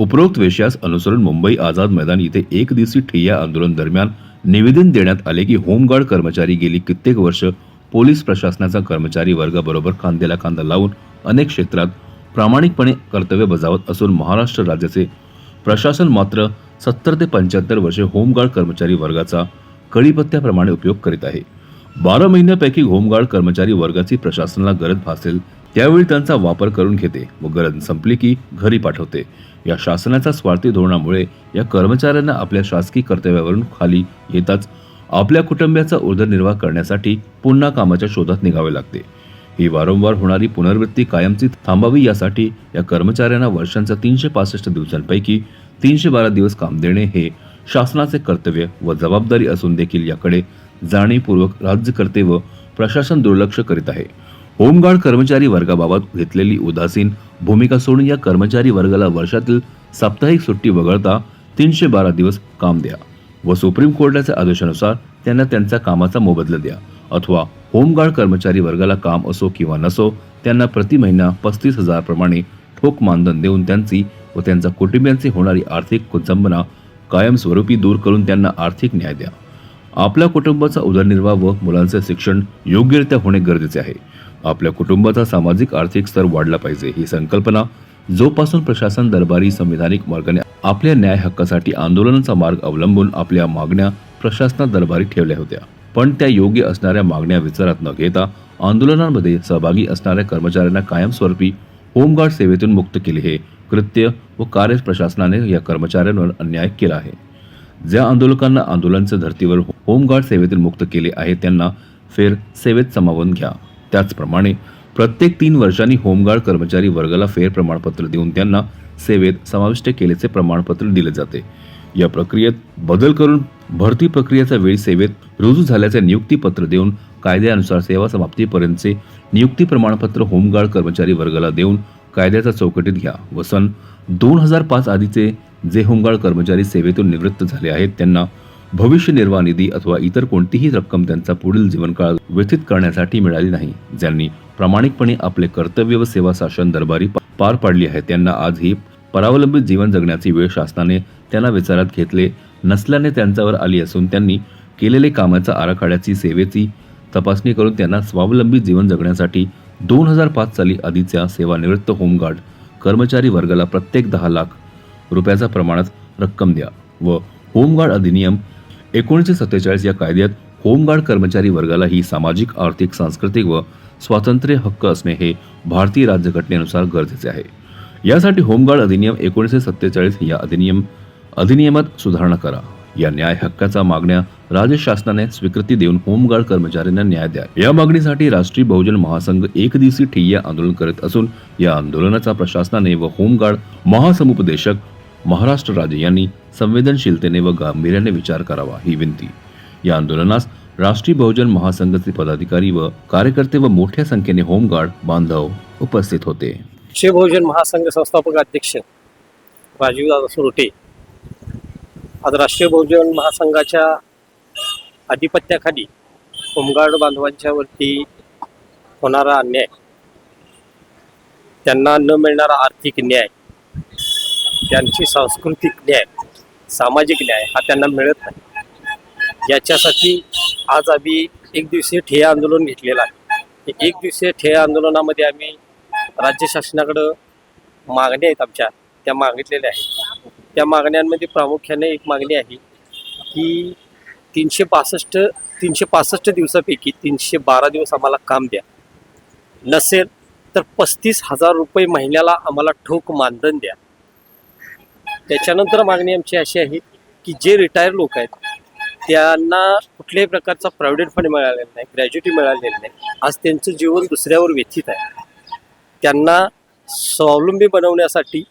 उपरोक्त वेशास अनुसरून मुंबई आझाद मैदान इथे एक दिवसीय ठिय्या आंदोलन दरम्यान निवेदन देण्यात आले की होमगार्ड कर्मचारी गेली कित्येक वर्ष पोलीस प्रशासनाचा कर्मचारी वर्गाबरोबर खांद्याला खांदा लावून अनेक क्षेत्रात प्रामाणिकपणे कर्तव्य बजावत असून महाराष्ट्र राज्याचे प्रशासन मात्र सत्तर ते पंच्याहत्तर वर्षे होमगार्ड कर्मचारी वर्गाचा कळीपत्त्याप्रमाणे उपयोग करीत आहे. बारा महिन्यापैकी होमगार्ड कर्मचारी वर्गाची प्रशासनाला गरज भासेल त्यावेळी त्यांचा वापर करून घेते व गरज संपली की घरी पाठवते. या शासनाच्या स्वार्थी धोरणामुळे या कर्मचाऱ्यांना आपल्या शासकीय कर्तव्यावरून खाली येताच आपल्या कुटुंबियाचा उदरनिर्वाह करण्यासाठी पुन्हा कामाच्या शोधात निघावे लागते. ही वारंवार होणारी पुनर्वृत्ती कायमची थांबावी यासाठी या कर्मचाऱ्यांना वर्षांच्या तीनशे पासष्ट दिवसांपैकी तीनशे बारा दिवस काम देणे हे शासनाचे कर्तव्य व जबाबदारी असून देखील याकडे जाणीवपूर्वक राज्यकर्ते व प्रशासन दुर्लक्ष करीत आहे. होमगार्ड कर्मचारी वर्गाबाबत घेतलेली उदासीन भूमिका सोडून या कर्मचारी वर्गाला वर्षातील साप्ताहिक सुट्टी वगळता तीनशे बारा दिवस काम द्या व सुप्रीम कोर्टाच्या आदेशानुसार त्यांना त्यांचा कामाचा मोबदला द्या. अथवा होमगार्ड कर्मचारी वर्गाला काम असो किंवा नसो त्यांना प्रति महिना पस्तीस हजार प्रमाणे ठोक मानधन देऊन त्यांची व त्यांच्या कुटुंबियांची होणारी आर्थिक कुचंबना कायमस्वरूपी दूर करून त्यांना आर्थिक न्याय द्या. आपल्या कुटुंबाचा उदरनिर्वाह व मुलांचे शिक्षण योग्यरित्या होणे गरजेचे आहे. आपल्या कुटुंबाचा सामाजिक आर्थिक स्तर वाढला पाहिजे ही संकल्पना जोपासून प्रशासन दरबारी संविधानिक मार्गाने आपल्या न्याय हक्कासाठी आंदोलनाचा मार्ग अवलंबून आपल्या मागण्या प्रशासना दरबारी ठेवल्या होत्या. पण त्या योग्य असणाऱ्या मागण्या विचारात न घेता आंदोलनांमध्ये सहभागी असणाऱ्या कर्मचाऱ्यांना कायमस्वरूपी होमगार्ड सेवेतून मुक्त केले हे कृत्य व कार्य प्रशासनाने या कर्मचाऱ्यांवर अन्याय केला आहे. ज्या आंदोलकांना आंदोलनच्या धर्तीवर होमगार्ड सेवेतून मुक्त केले आहे त्यांना फेर सेवेत समावून घ्या. त्याचप्रमाणे प्रत्येक तीन वर्षांनी होमगार्ड कर्मचारी वर्गाला फेर प्रमाणपत्र देऊन त्यांना सेवेत समाविष्ट केल्याचे प्रमाणपत्र दिले जाते. या प्रक्रियेत बदल करून भरती प्रक्रियेचा वेळी सेवेत रुजू झाल्याचे नियुक्तीपत्र देऊन कायद्यानुसार सेवा समाप्तीपर्यंतचे नियुक्ती प्रमाणपत्र होमगार्ड कर्मचारी वर्गाला देऊन कायद्याच्या चौकटीत घ्या व सन दोन हजार पाच आधीचे जे होमगार्ड कर्मचारी सेवेतून निवृत्त झाले आहेत त्यांना भविष्य निर्वाह निधी अथवा इतर कोणतीही रक्कम त्यांचा पुढील जीवनकाळ व्यतीत करण्यासाठी मिळाली नाही. ज्यांनी प्रामाणिकपणे आपले कर्तव्य व सेवा शासन दरबारी पार पाडली आहे त्यांना आज ही परावलंबित जीवन जगण्याची वेळ शासनाने त्यांना विचारात घेतले नसल्याने त्यांच्यावर आली असून त्यांनी केलेले कामाच्या आराखड्याची सेवेची तपासणी करून त्यांना स्वावलंबी जीवन जगण्यासाठी दोन हजार पाच साली आधीच्या सेवानिवृत्त होमगार्ड कर्मचारी वर्गाला प्रत्येक दहा लाख रुपयाच्या प्रमाणात रक्कम द्या व होमगार्ड अधिनियम एकोणीसशे सत्तेचाळीस या कायद्यात होमगार्ड कर्मचारी वर्गाला ही सामाजिक आर्थिक सांस्कृतिक व स्वातंत्र्य हक्क असणे हे भारतीय राज्यघटनेनुसार गरजेचे आहे. यासाठी होमगार्ड अधिनियम एकोणीसशे सत्तेचाळीस या अधिनियम अधिनियमात सुधारणा करा. या न्याय हक्काचा मागण्या राज्य शासनाने स्वीकृती देऊन होमगार्ड कर्मचाऱ्यांना न्याय द्या. या मागणीसाठी राष्ट्रीय बहुजन महासंघ एक दिवसीय ठिय्या आंदोलन करत असून या आंदोलनाचा प्रशासनाने व होमगार्ड महासमुपदेशक महाराष्ट्र राज्य यांनी संवेदनशीलतेने व गांभीर्याने विचार करावा ही विनंती. या आंदोलनास राष्ट्रीय बहुजन महासंघाचे पदाधिकारी व कार्यकर्ते व मोठ्या संख्येने होमगार्ड बांधव उपस्थित होते. शिवभोजन महासंघ संस्थापक अध्यक्ष राजीवदादा सुरटे आज राष्ट्रीय बहुजन महासंघाच्या आधिपत्याखाली होमगार्ड बांधवांच्या वरती होणारा अन्याय त्यांना न मिळणारा आर्थिक न्याय त्यांची सांस्कृतिक न्याय सामाजिक न्याय हा त्यांना मिळत नाही. याच्यासाठी आज आम्ही एक दिवसीय ठिय्या आंदोलन घेतलेलं आहे. एक दिवसीय ठिय्या आंदोलनामध्ये आम्ही राज्य शासनाकडं मागण्या आहेत आमच्या त्या मागितलेल्या आहेत. त्या मागण्यांमध्ये प्रामुख्याने एक मागणी आहे की तीनशे पासष्ट तीनशे पासष्ट दिवसापैकी तीनशे बारा दिवस आम्हाला काम द्या. नसेल तर पस्तीस हजार रुपये महिन्याला आम्हाला ठोक मानधन द्या. त्याच्यानंतर मागणी आमची अशी आहे की जे रिटायर लोक आहेत त्यांना कुठल्याही प्रकारचा प्रायव्हेट फंड मिळालेला नाही ग्रॅज्युटी मिळालेली नाही. आज त्यांचं जीवन दुसऱ्यावर व्यथित आहे. त्यांना स्वावलंबी बनवण्यासाठी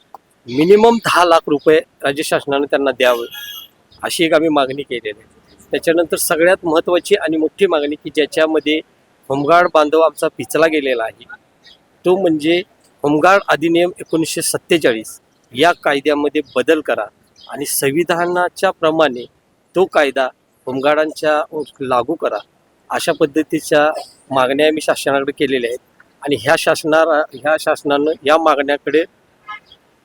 मिनिमम दहा लाख रुपये राज्य शासनाने त्यांना द्यावं अशी एक आम्ही मागणी केलेली आहे. त्याच्यानंतर सगळ्यात महत्त्वाची आणि मोठी मागणी की ज्याच्यामध्ये होमगार्ड बांधव आमचा पिचला गेलेला आहे तो म्हणजे होमगार्ड अधिनियम एकोणीसशे सत्तेचाळीस. या कायद्यामध्ये बदल करा. आणि संविधानाच्या प्रमाणे तो कायदा होमगार्डांच्या लागू करा. अशा पद्धतीच्या मागण्या आम्ही शासनाकडे केलेल्या आहेत. आणि ह्या शासना ह्या शासनानं या मागण्याकडे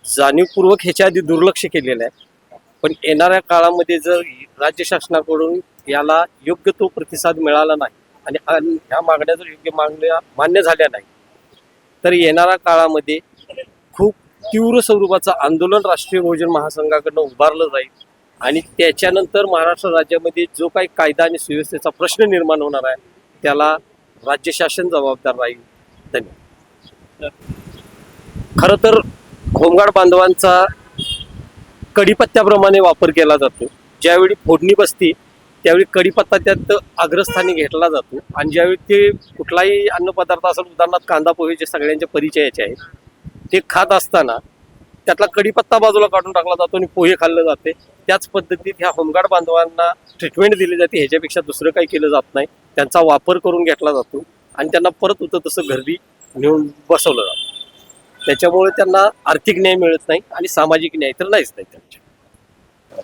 जाणीवपूर्वक ह्याच्या आधी दुर्लक्ष केलेलं आहे. पण येणाऱ्या काळामध्ये जर राज्य शासनाकडून याला योग्य तो प्रतिसाद मिळाला नाही आणि ह्या मागण्या जर योग्य मागण्या मान्य झाल्या नाही तर येणाऱ्या काळामध्ये खूप तीव्र स्वरूपाचं आंदोलन राष्ट्रीय बहुजन महासंघाकडनं उभारलं जाईल. आणि त्याच्यानंतर महाराष्ट्र राज्यामध्ये जो काही कायदा आणि सुव्यवस्थेचा प्रश्न निर्माण होणार आहे त्याला राज्य शासन जबाबदार राहील. धन्यवाद. खरं तर होमगार्ड बांधवांचा कडीपत्त्याप्रमाणे वापर केला जातो. ज्यावेळी फोडणी बसते त्यावेळी कडीपत्ता त्यात अग्रस्थानी घेतला जातो. आणि ज्यावेळी ते कुठलाही अन्नपदार्थ असेल उदाहरणार्थ कांदा पोहे जे सगळ्यांच्या परिचयाचे आहेत ते खात असताना त्यातला कडीपत्ता बाजूला काढून टाकला जातो आणि पोहे खाल्लं जाते. त्याच पद्धतीत ह्या होमगार्ड बांधवांना ट्रीटमेंट दिली जाते. ह्याच्यापेक्षा दुसरं काही केलं जात नाही. त्यांचा वापर करून घेतला जातो आणि त्यांना परत होतं तसं घरी नेऊन बसवलं जातं. त्याच्यामुळे त्यांना आर्थिक न्याय मिळत नाही आणि सामाजिक न्याय तर नाहीच नाही त्यांच्या.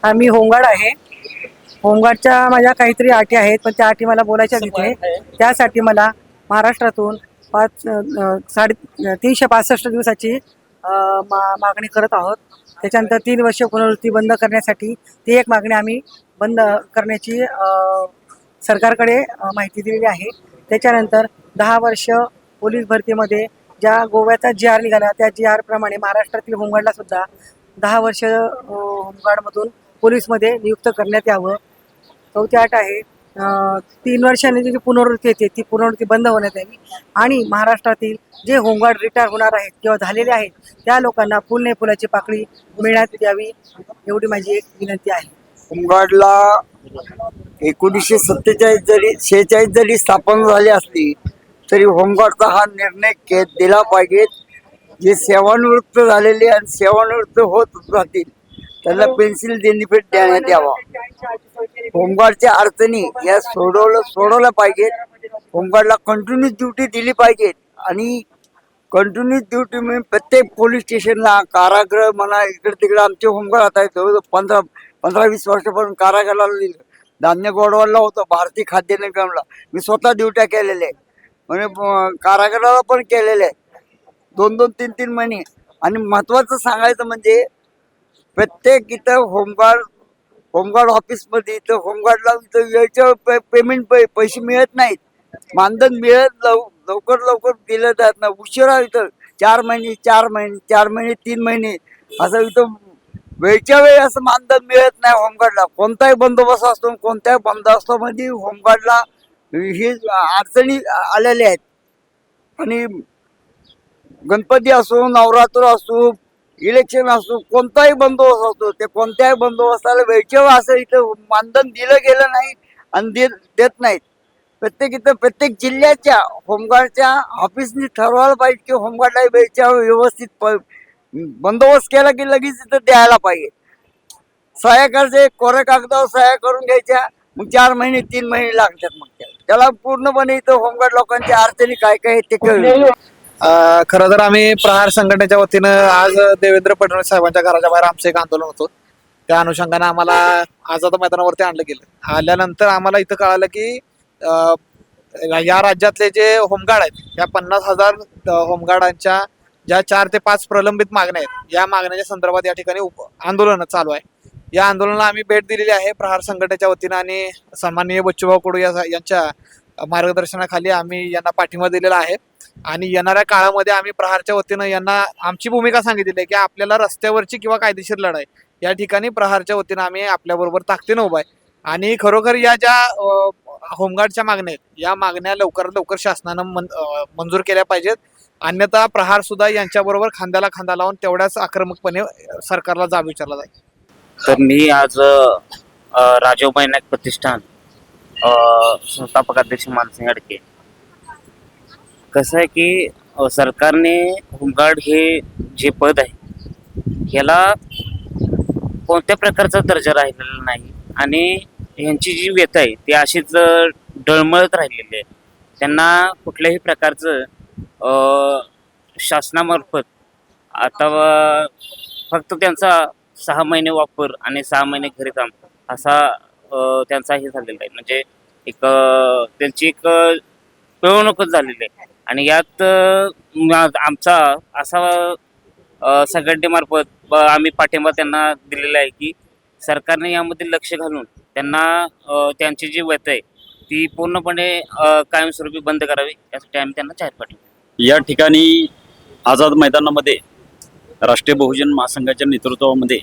आम्ही होमगार्ड आहे. होमगार्डच्या माझ्या काहीतरी अटी आहेत पण त्या अटी मला बोलायच्या तिथे. त्यासाठी मला महाराष्ट्रातून पाच साडे तीनशे पासष्ट दिवसाची मा मागणी करत आहोत. त्याच्यानंतर तीन वर्ष पुनर्वृत्ती बंद करण्यासाठी ती एक मागणी आम्ही बंद करण्याची सरकारकडे माहिती दिलेली आहे. त्याच्यानंतर दहा वर्ष पोलीस भरतीमध्ये ज्या गोव्याचा जी आर निघाला त्या जी आर प्रमाणे महाराष्ट्रातील होमगार्डला सुद्धा दहा वर्ष होमगार्डमधून पोलीसमध्ये नियुक्त करण्यात यावं. चौथी अट आहे तीन वर्षांनी जी पुनरावृत्ती येते ती पुनरावृत्ती बंद होण्यात यावी. आणि महाराष्ट्रातील जे होमगार्ड रिटायर होणार आहेत किंवा झालेले आहेत त्या लोकांना पुणे फुलाची पाकळी मिळण्यात यावी एवढी माझी एक विनंती आहे. होमगार्डला एकोणीसशे सत्तेचाळीस जरी शेहेचाळीस जरी स्थापन झाली असली तरी होमगार्डचा हा निर्णय के दिला पाहिजे. जे सेवानिवृत्त झालेले आणि सेवानिवृत्त होत राहतील त्यांना पेन्सिल बेनिफिट देण्यात यावा. होमगार्डच्या अडचणी या सोडवलं सोडवल्या पाहिजेत. होमगार्डला कंटिन्यूस ड्युटी दिली पाहिजे आणि कंटिन्यूस ड्युटी म्हणजे प्रत्येक पोलीस स्टेशनला कारागृह म्हणा इकडे तिकडे आमचे होमगार्ड आता जवळजवळ पंधरा पंधरा वीस वर्षापासून कारागृहाला दिलं धान्य गोडवाडला होतं भारतीय खाद्य निगमला. मी स्वतः ड्युट्या केलेल्या आहे म्हणजे कारागृहाला पण केलेल्या आहे दोन दोन तीन तीन महिने. आणि महत्वाचं सांगायचं म्हणजे प्रत्येक इथं होमगार्ड होमगार्ड ऑफिसमध्ये इथं होमगार्डला इथं वेळच्या पे पेमेंट पै पैसे मिळत नाहीत. मानधन मिळत लव लवकर लवकर दिलं जात नाही. उशिरा इथं. चार महिने चार महिने चार महिने तीन महिने. असं इथं वेळच्या वेळी असं मानधन मिळत नाही होमगार्डला. कोणताही बंदोबस्त असतो कोणत्याही बंदोबस्तामध्ये होमगार्डला ही अडचणी आलेल्या आहेत. आणि गणपती असो नवरात्र असो इलेक्शन असो कोणताही बंदोबस्त असतो ते कोणत्याही बंदोबस्ताला वेळच्या असं इथं मानधन दिलं गेलं नाही आणि देत नाहीत. प्रत्येक इथं प्रत्येक जिल्ह्याच्या होमगार्डच्या ऑफिसनी ठरवायला पाहिजे की होमगार्डला वेळच्या व्यवस्थित बंदोबस्त केला की लगेच इथं द्यायला पाहिजे. सह्या करायचे कोऱ्या कागदावर सह्या करून घ्यायच्या मग चार महिने तीन महिने लागतात मग त्या- त्याला पूर्णपणे इथं होमगार्ड लोकांच्या अडचणी काय काय ते कळलं. खरं तर आम्ही प्रहार संघटनेच्या वतीनं आज देवेंद्र फडणवीस साहेबांच्या घराच्या बाहेर आमचं एक आंदोलन होतं. त्या अनुषंगाने आम्हाला आझाद मैदानावरती आणलं गेलं. आल्यानंतर आम्हाला इथं कळालं की या राज्यातले जे होमगार्ड आहेत या पन्नास हजार होमगार्डांच्या ज्या चार ते पाच प्रलंबित मागण्या आहेत या मागण्याच्या संदर्भात या ठिकाणी उप- आंदोलन चालू आहे. या आंदोलनाला आम्ही भेट दिलेली आहे प्रहार संघटनेच्या वतीनं आणि सन्माननीय बच्चूभाऊ कडू या यांच्या मार्गदर्शनाखाली आम्ही यांना पाठिंबा दिलेला आहे. आणि येणाऱ्या काळामध्ये आम्ही प्रहारच्या वतीनं यांना आमची भूमिका सांगितलेली आहे की आपल्याला रस्त्यावरची किंवा कायदेशीर लढाई या ठिकाणी प्रहारच्या वतीनं आम्ही आपल्याबरोबर ताकदीनं उभा आहे. आणि खरोखर या ज्या होमगार्डच्या मागण्या आहेत या मागण्या लवकरात लवकर शासनानं मन मंजूर केल्या पाहिजेत. अन्यथा प्रहार सुद्धा यांच्याबरोबर खांद्याला खांदा लावून तेवढ्याच आक्रमकपणे सरकारला जाब विचारला जाईल. तर मी आज राजीव नाईक प्रतिष्ठान संस्थापक अध्यक्ष मानसिंग अडके कसं आहे की सरकारने होमगार्ड हे जे पद आहे ह्याला कोणत्या प्रकारचा दर्जा राहिलेला नाही आणि ह्यांची जी व्यथा आहे ती अशीच डळमळत राहिलेली आहे. त्यांना कुठल्याही प्रकारचं शासनामार्फत आता फक्त त्यांचा सहा महिने वापर आणि सहा महिने घरी काम असा त्यांचा हे झालेला आहे. म्हणजे एक त्यांची एक पिळवणूकच झालेली आहे. आणि यात आमचा असा संघटनेमार्फत आम्ही पाठिंबा त्यांना दिलेला आहे की सरकारने यामध्ये लक्ष घालून त्यांना त्यांची जी व्यथ आहे ती पूर्णपणे कायमस्वरूपी बंद करावी यासाठी आम्ही त्यांना जाहीर पाठवू या ठिकाणी आझाद मैदानामध्ये राष्ट्रीय बहुजन महासंघाच्या नेतृत्वामध्ये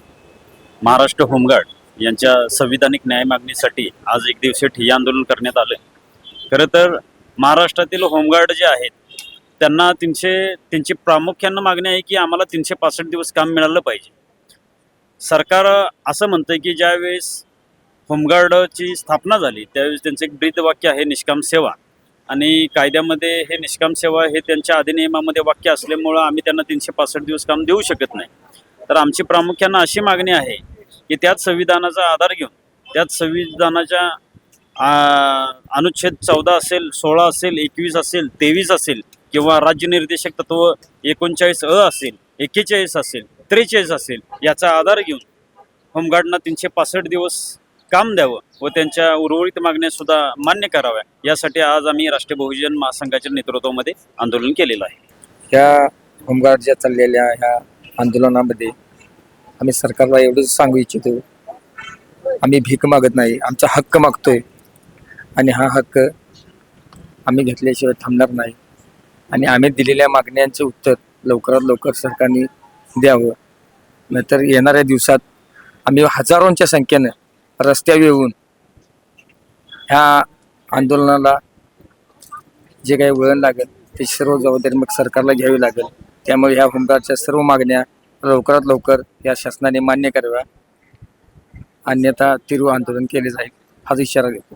महाराष्ट्र होमगार्ड यांच्या संविधानिक न्याय मागणीसाठी आज एक दिवसीय ठिय्या आंदोलन करण्यात आलं खरं तर महाराष्ट्रातील होमगार्ड जे आहेत त्यांना तीनशे त्यांची प्रामुख्यानं मागणी आहे की आम्हाला तीनशे पासष्ट दिवस काम मिळालं पाहिजे. सरकार असं म्हणतं की ज्यावेळेस होमगार्डची स्थापना झाली त्यावेळेस त्यांचं एक ब्रीदवाक्य आहे निष्काम सेवा. आणि कायद्यामध्ये हे निष्काम सेवा हे त्यांच्या अधिनियमामध्ये वाक्य असल्यामुळं आम्ही त्यांना तीनशे पासष्ट दिवस काम देऊ शकत नाही. तर आमची प्रामुख्यानं अशी मागणी आहे की त्याच संविधानाचा आधार घेऊन त्याच संविधानाच्या अनुच्छेद चौदा असेल सोळा असेल एकवीस असेल तेवीस असेल किंवा राज्य निर्देशक तत्व एकोणचाळीस अ असेल एक्केचाळीस असेल त्रेचाळीस असेल याचा आधार घेऊन होमगार्डना तीनशे पासष्ट दिवस काम द्यावं व त्यांच्या उर्वरित मागण्या सुद्धा मान्य कराव्या. यासाठी आज आम्ही राष्ट्रीय बहुजन महासंघाच्या नेतृत्वामध्ये आंदोलन केलेलं आहे. ह्या होमगार्डच्या चाललेल्या ह्या आंदोलनामध्ये आम्ही सरकारला एवढंच सांगू इच्छितो. आम्ही भीक मागत नाही आमचा हक्क मागतोय. आणि हा हक्क आम्ही घेतल्याशिवाय थांबणार नाही. आणि आम्ही दिलेल्या मागण्यांचं उत्तर लवकरात लवकर सरकारने द्यावं. नाहीतर येणाऱ्या दिवसात आम्ही हजारोंच्या संख्येनं रस्त्यावर येऊन ह्या आंदोलनाला जे काही वळण लागेल ते सर्व जबाबदारी मग सरकारला घ्यावी लागेल. त्यामुळे ह्या होमगार्डच्या सर्व मागण्या लवकरात लवकर या शासनाने मान्य कराव्या. अन्यथा तीव्र आंदोलन केले जाईल. हाच इशारा देतो.